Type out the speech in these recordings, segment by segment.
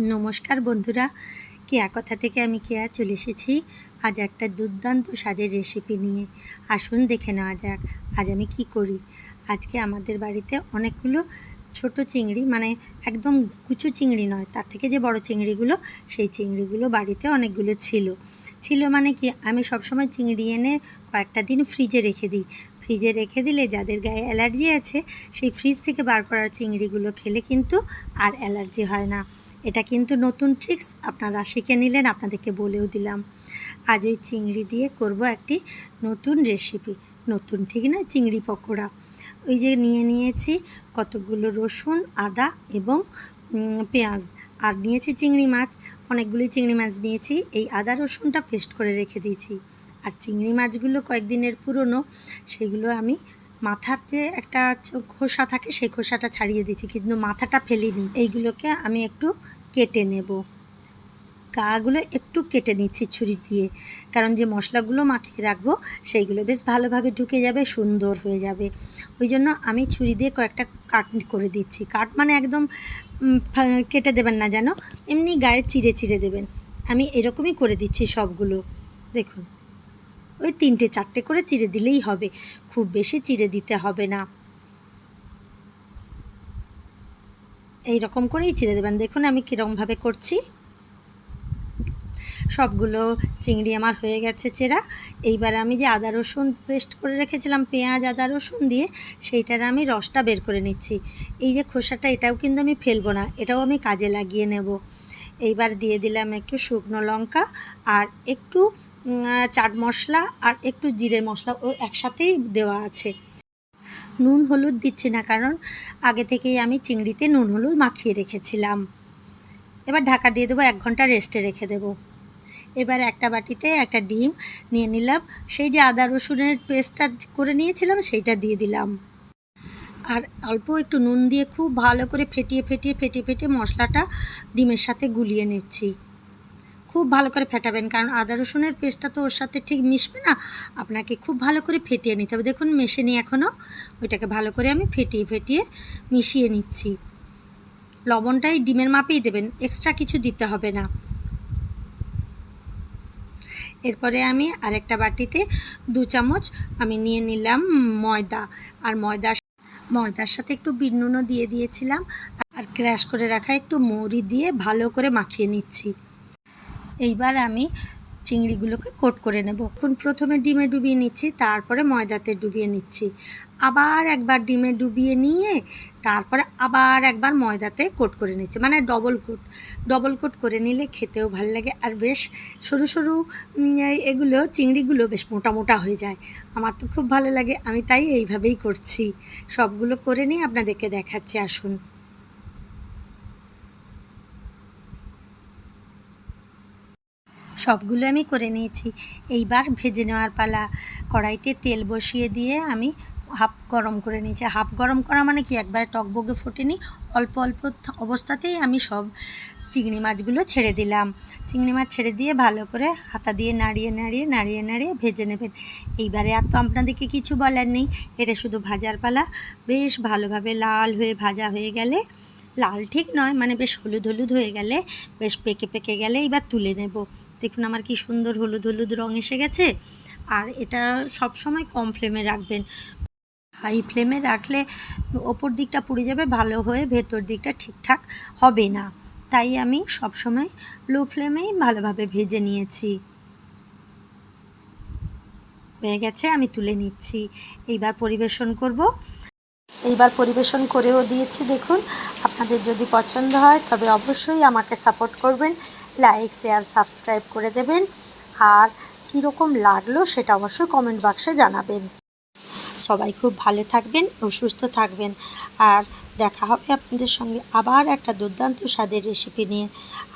নমস্কার বন্ধুরা। কেয়া কথা থেকে আমি কেয়া চলে এসেছি। আজ একটা দুর্দান্ত স্বাদের রেসিপি নিয়ে। আসুন দেখে নেওয়া যাক, আজ আমি কি করি? আজকে আমাদের বাড়িতে অনেকগুলো ছোট চিংড়ি মানে একদম কুচু চিংড়ি নয়, তার থেকে যে বড় চিংড়িগুলো, সেই চিংড়িগুলো বাড়িতে অনেকগুলো ছিল। ছিল মানে কি, আমি সবসময় চিংড়ি এনে কয়েকটা দিন ফ্রিজে রেখে দিই। ফ্রিজে রেখে দিলে যাদের গায়ে অ্যালার্জি আছে, সেই ফ্রিজ থেকে বার করার চিংড়িগুলো খেলে কিন্তু আর অ্যালার্জি হয় না। এটা কিন্তু নতুন ট্রিক্স আপনারা শিখে নিলেন, আপনাদেরকে বলেও দিলাম। আজ ওই চিংড়ি দিয়ে করব একটি নতুন রেসিপি নতুন ঠিক না চিংড়ি পকোড়া। ওই যে নিয়ে নিয়েছি কতগুলো রসুন, আদা এবং পেঁয়াজ। আর নিয়েছি চিংড়ি মাছ। অনেকগুলি চিংড়ি মাছ নিয়েছি। এই আদা রসুনটা পেস্ট করে রেখে দিয়েছি। আর চিংড়ি মাছগুলো কয়েকদিনের পুরনো, সেগুলো আমি মাথার যে একটা খোসা থাকে, সেই খোসাটা ছাড়িয়ে দিচ্ছি কিন্তু মাথাটা ফেলিনি। এইগুলোকে আমি একটু কেটে নেব। গাগুলো একটু কেটে নিচ্ছি ছুরি দিয়ে, কারণ যে মশলাগুলো মাখিয়ে রাখব, সেইগুলো বেশ ভালোভাবে ঢুকে যাবে, সুন্দর হয়ে যাবে। ওই জন্য আমি ছুরি দিয়ে কয়েকটা কাট করে দিচ্ছি। কাট মানে একদম কেটে দেবেন না যেন, এমনি গায়ে চিড়ে চিড়ে দেবেন। আমি এরকমই করে দিচ্ছি সবগুলো। দেখুন। ওই তিনটে চারটে করে চিড়ে দিলেই হবে। খুব বেশি চিড়ে দিতে হবে না। এই রকম করেই চিড়ে দেবেন। দেখুন আমি কীরকমভাবে করছি। সবগুলো চিংড়ি আমার হয়ে গেছে চেরা। এইবার আমি যে আদা রসুন পেস্ট করে রেখেছিলাম, পেঁয়াজ, আদা রসুন দিয়ে, সেইটার আমি রসটা বের করে নিচ্ছি। এই যে খোসাটা, এটাও কিন্তু আমি ফেলব না। এটাও আমি কাজে লাগিয়ে নেব। এইবার দিয়ে দিলাম একটু শুকনো লঙ্কা আর একটু চাট মশলা আর একটু জিরে মশলা, ও একসাথেই দেওয়া আছে। নুন হলুদ দিচ্ছি না কারণ আগে থেকেই আমি চিংড়িতে নুন হলুদ মাখিয়ে রেখেছিলাম। এবার ঢাকা দিয়ে দেবো এক ঘণ্টা রেস্টে রেখে দেবো। এবার একটা বাটিতে একটা ডিম নিয়ে নিলাম। সেই যে আদা রসুনের পেস্টটা করে নিয়েছিলাম, সেইটা দিয়ে দিলাম। আর অল্প একটু নুন দিয়ে খুব ভালো করে ফেটিয়ে ফেটিয়ে ফেটিয়ে ফেটিয়ে মশলাটা ডিমের সাথে গুলিয়ে নিচ্ছি। খুব ভালো করে ফেটাবেন, কারণ আদা রসুনের পেস্টটা তো ওর সাথে ঠিক মিশবে না। আপনাকে খুব ভালো করে ফেটিয়ে নিতে হবে। দেখুন মেশে নি এখনও ওইটাকে ভালো করে আমি ফেটিয়ে ফেটিয়ে মিশিয়ে নিচ্ছি। লবণটাই ডিমের মাপেই দেবেন, এক্সট্রা কিছু দিতে হবে না। এরপরে আমি আরেকটা বাটিতে দু চামচ আমি নিয়ে নিলাম ময়দা। আর ময়দা ময়দার সাথে একটু বিট নুনও দিয়ে দিয়েছিলাম আর ক্র্যাশ করে রাখা একটু মৌরি দিয়ে ভালো করে মাখিয়ে নিচ্ছি। এইবার আমি চিংড়িগুলোকে কোট করে নেব। এখন প্রথমে ডিমে ডুবিয়ে নিচ্ছি, তারপরে ময়দাতে ডুবিয়ে নিচ্ছি। আবার একবার ডিমে ডুবিয়ে নিয়ে, তারপরে আবার একবার ময়দাতে কোট করে নিচ্ছি মানে ডবল কোট। ডবল কোট করে নিলে খেতেও ভালো লাগে আর বেশ সরু সরু এগুলো, চিংড়িগুলো বেশ মোটা মোটা হয়ে যায়। আমার তো খুব ভালো লাগে, আমি তাই এইভাবেই করছি। সবগুলো করে নিয়ে আপনাদেরকে দেখাচ্ছি, আসুন। সবগুলো আমি করে নিয়েছি। এইবার ভেজে নেওয়ার পালা। কড়াইতে তেল বসিয়ে দিয়ে আমি হাফ গরম করে নিয়েছি। হাফ গরম করা মানে কি? একবার টকবগে ফোটেনি। অল্প অল্প অবস্থাতেই আমি সব চিংড়ি মাছগুলো ছেড়ে দিলাম। চিংড়ি মাছ ছেড়ে দিয়ে ভালো করে হাতা দিয়ে নাড়িয়ে নাড়িয়ে নাড়িয়ে নাড়িয়ে ভেজে নেবেন। এইবারে আর তো আপনাদেরকে কিছু বলার নেই। এটা শুধু ভাজার পালা। বেশ ভালোভাবে লাল হয়ে ভাজা হয়ে গেলে লাল ঠিক নয় মানে বেশ হলুদ হলুদ হয়ে গেলে, বেশ পেকে পেকে গেলে এবার তুলে নেব। দেখুন আমার কি সুন্দর হলুদ হলুদ রং এসে গেছে। আর এটা সব সময় কম ফ্লেমে রাখবেন। হাই ফ্লেমে রাখলে ওপর দিকটা পুড়ে যাবে, ভালো হয়ে ভেতর দিকটা ঠিকঠাক হবে না। তাই আমি সব সময় লো ফ্লেমেই ভালোভাবে ভেজে নিয়েছি। হয়ে গেছে, আমি তুলে নিচ্ছি। এইবার পরিবেশন করব। এইবার পরিবেশন করেও দিয়েছি। দেখুন, আপনাদের যদি পছন্দ হয়, তবে অবশ্যই আমাকে সাপোর্ট করবেন, লাইক, শেয়ার, সাবস্ক্রাইব করে দেবেন। আর কীরকম লাগল সেটা অবশ্যই কমেন্ট বাক্সে জানাবেন। সবাই খুব ভালো থাকবেন ও সুস্থ থাকবেন। আর দেখা হবে আপনাদের সঙ্গে আবার একটা দুর্দান্ত স্বাদের রেসিপি নিয়ে।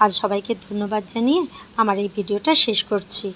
আজ সবাইকে ধন্যবাদ জানিয়ে আমার এই ভিডিওটা শেষ করছি।